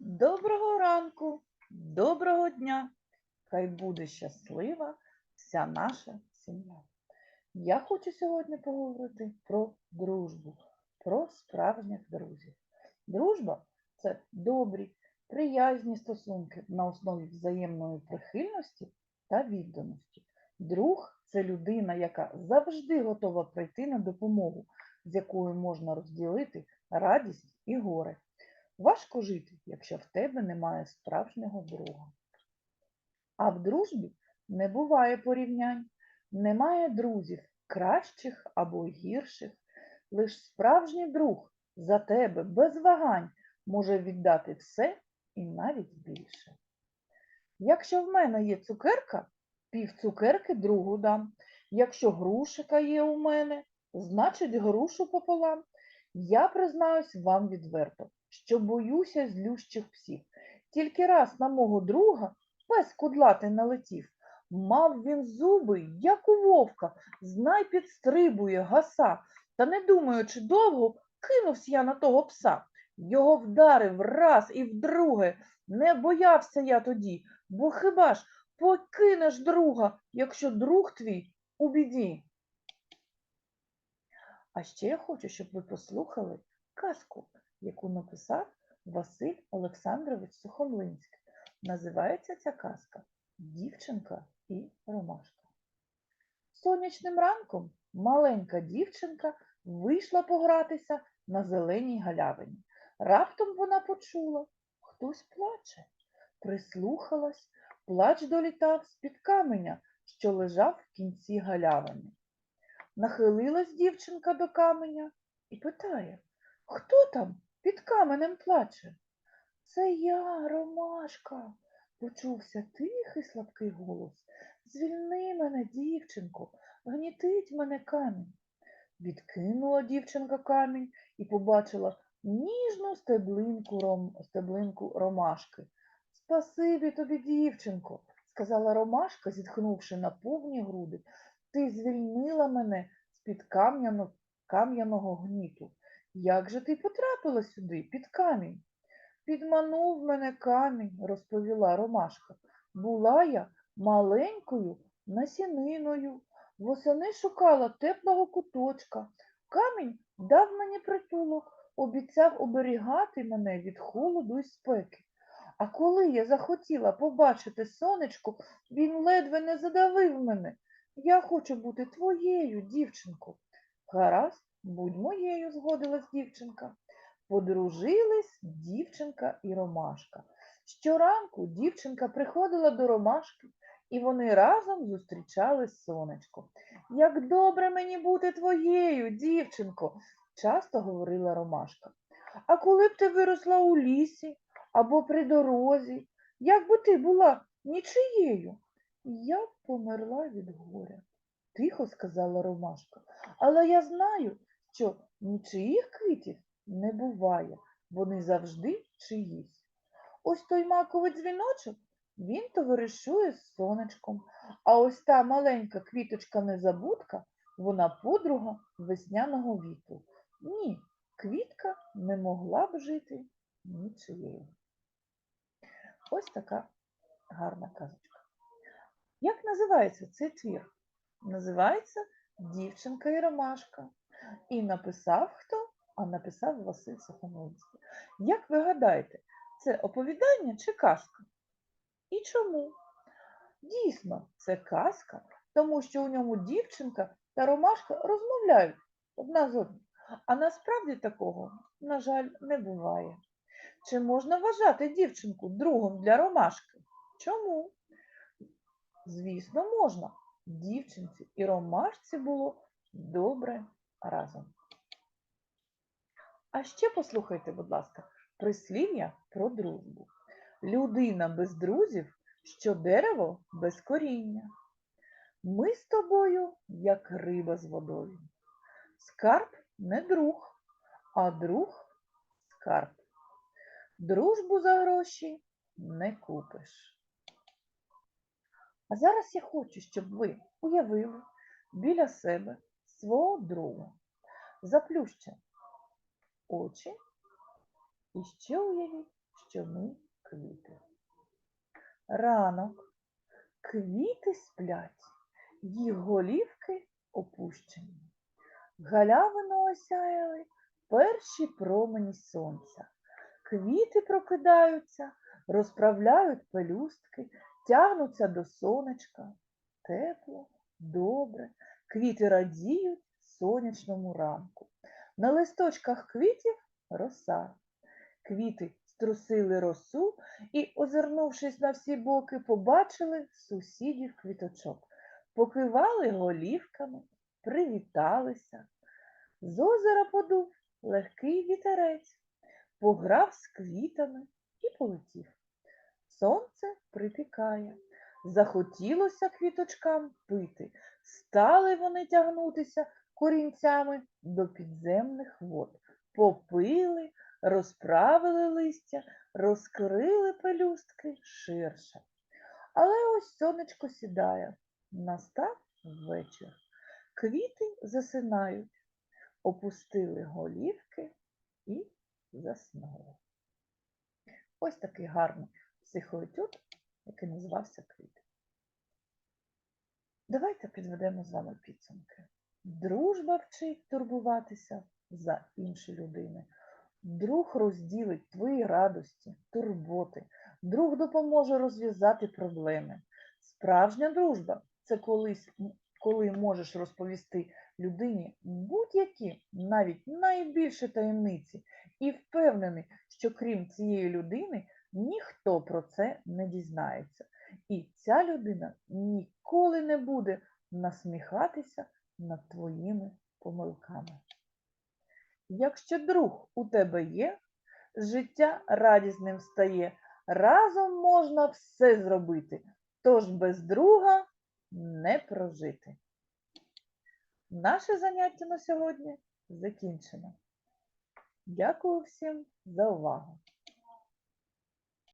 Доброго ранку, доброго дня. Хай буде щаслива вся наша сім'я. Я хочу сьогодні поговорити про дружбу, про справжніх друзів. Дружба це добрі, приязні стосунки на основі взаємної прихильності та відданості. Друг це людина, яка завжди готова прийти на допомогу, з якою можна розділити радість і горе. Важко жити, якщо в тебе немає справжнього друга. А в дружбі не буває порівнянь, немає друзів кращих або гірших. Лиш справжній друг за тебе без вагань може віддати все і навіть більше. Якщо в мене є цукерка, пів цукерки другу дам. Якщо грушика є у мене, значить грушу пополам. Я признаюсь вам відверто, що боюся злющих псів. Тільки раз на мого друга пес кудлатий налетів. Мав він зуби, як у вовка, знай підстрибує гаса, та не думаючи довго, кинувся я на того пса. Його вдарив раз і вдруге. Не боявся я тоді, бо хіба ж покинеш друга, якщо друг твій у біді? А ще я хочу, щоб ви послухали казку, яку написав Василь Олександрович Сухомлинський. Називається ця казка Дівчинка і Ромашка. Сонячним ранком маленька дівчинка вийшла погратися на зеленій галявині. Раптом вона почула, хтось плаче. Прислухалась, плач долітав з-під каменя, що лежав в кінці галявини. Нахилилась дівчинка до каменя і питає, хто там під каменем плаче? Це я, Ромашка, почувся тихий слабкий голос. Звільни мене, дівчинко, гнітить мене камінь. Відкинула дівчинка камінь і побачила ніжну стеблинку, ром... стеблинку ромашки. Спасибі тобі, дівчинко, сказала ромашка, зітхнувши на повні груди. Ти звільнила мене з-під кам'яно- кам'яного гніту. Як же ти потрапила сюди, під камінь? Підманув мене камінь, розповіла Ромашка. Була я маленькою насіниною. Восени шукала теплого куточка. Камінь дав мені притулок, обіцяв оберігати мене від холоду і спеки. А коли я захотіла побачити сонечко, він ледве не задавив мене. Я хочу бути твоєю, дівчинко. Гаразд, будь моєю, згодилась дівчинка. Подружились дівчинка і ромашка. Щоранку дівчинка приходила до ромашки, і вони разом зустрічали сонечко. Як добре мені бути твоєю, дівчинко, часто говорила ромашка. А коли б ти виросла у лісі або при дорозі, як би ти була нічиєю? Я б померла від горя, тихо сказала Ромашка. Але я знаю, що нічиїх квітів не буває, вони завжди чиїсь. Ось той маковий дзвіночок, він товаришує з сонечком, а ось та маленька квіточка-незабудка, вона подруга весняного вітру. Ні, квітка не могла б жити нічиєю. Ось така гарна казочка. Як називається цей твір? Називається Дівчинка і Ромашка. І написав хто? А написав Василь Сухомлинський. Як ви гадаєте, це оповідання чи казка? І чому? Дійсно, це казка, тому що у ньому дівчинка та ромашка розмовляють одна з одною. А насправді такого, на жаль, не буває. Чи можна вважати дівчинку другом для ромашки? Чому? Звісно, можна. Дівчинці і ромашці було добре разом. А ще послухайте, будь ласка, прислів'я про дружбу. Людина без друзів, що дерево без коріння. Ми з тобою, як риба з водою. Скарб не друг, а друг скарб. Дружбу за гроші не купиш. А зараз я хочу, щоб ви уявили біля себе свого друга. Заплющте очі і ще уявіть, що ми квіти. Ранок. Квіти сплять, їх голівки опущені. Галявину осяяли перші промені сонця. Квіти прокидаються, розправляють пелюстки, тягнуться до сонечка. Тепло, добре, квіти радіють сонячному ранку. На листочках квітів роса. Квіти струсили росу і, озирнувшись на всі боки, побачили сусідів квіточок, покивали голівками, привіталися. З озера подув легкий вітерець, пограв з квітами і полетів. Сонце припікає, захотілося квіточкам пити, стали вони тягнутися корінцями до підземних вод, попили, розправили листя, розкрили пелюстки ширше. Але ось сонечко сідає, настав вечір. Квіти засинають, опустили голівки і заснули. Ось такий гарний психоетюд, який називався Квіти. Давайте підведемо з вами підсумки. Дружба вчить турбуватися за інші людини. Друг розділить твої радості, турботи. Друг допоможе розв'язати проблеми. Справжня дружба це колись, коли можеш розповісти людині будь-які, навіть найбільші таємниці, і впевнений, що крім цієї людини ніхто про це не дізнається. І ця людина ніколи не буде насміхатися над твоїми помилками. Якщо друг у тебе є, життя радісним стає, разом можна все зробити, тож без друга не прожити. Наше заняття на сьогодні закінчено. Дякую всім за увагу.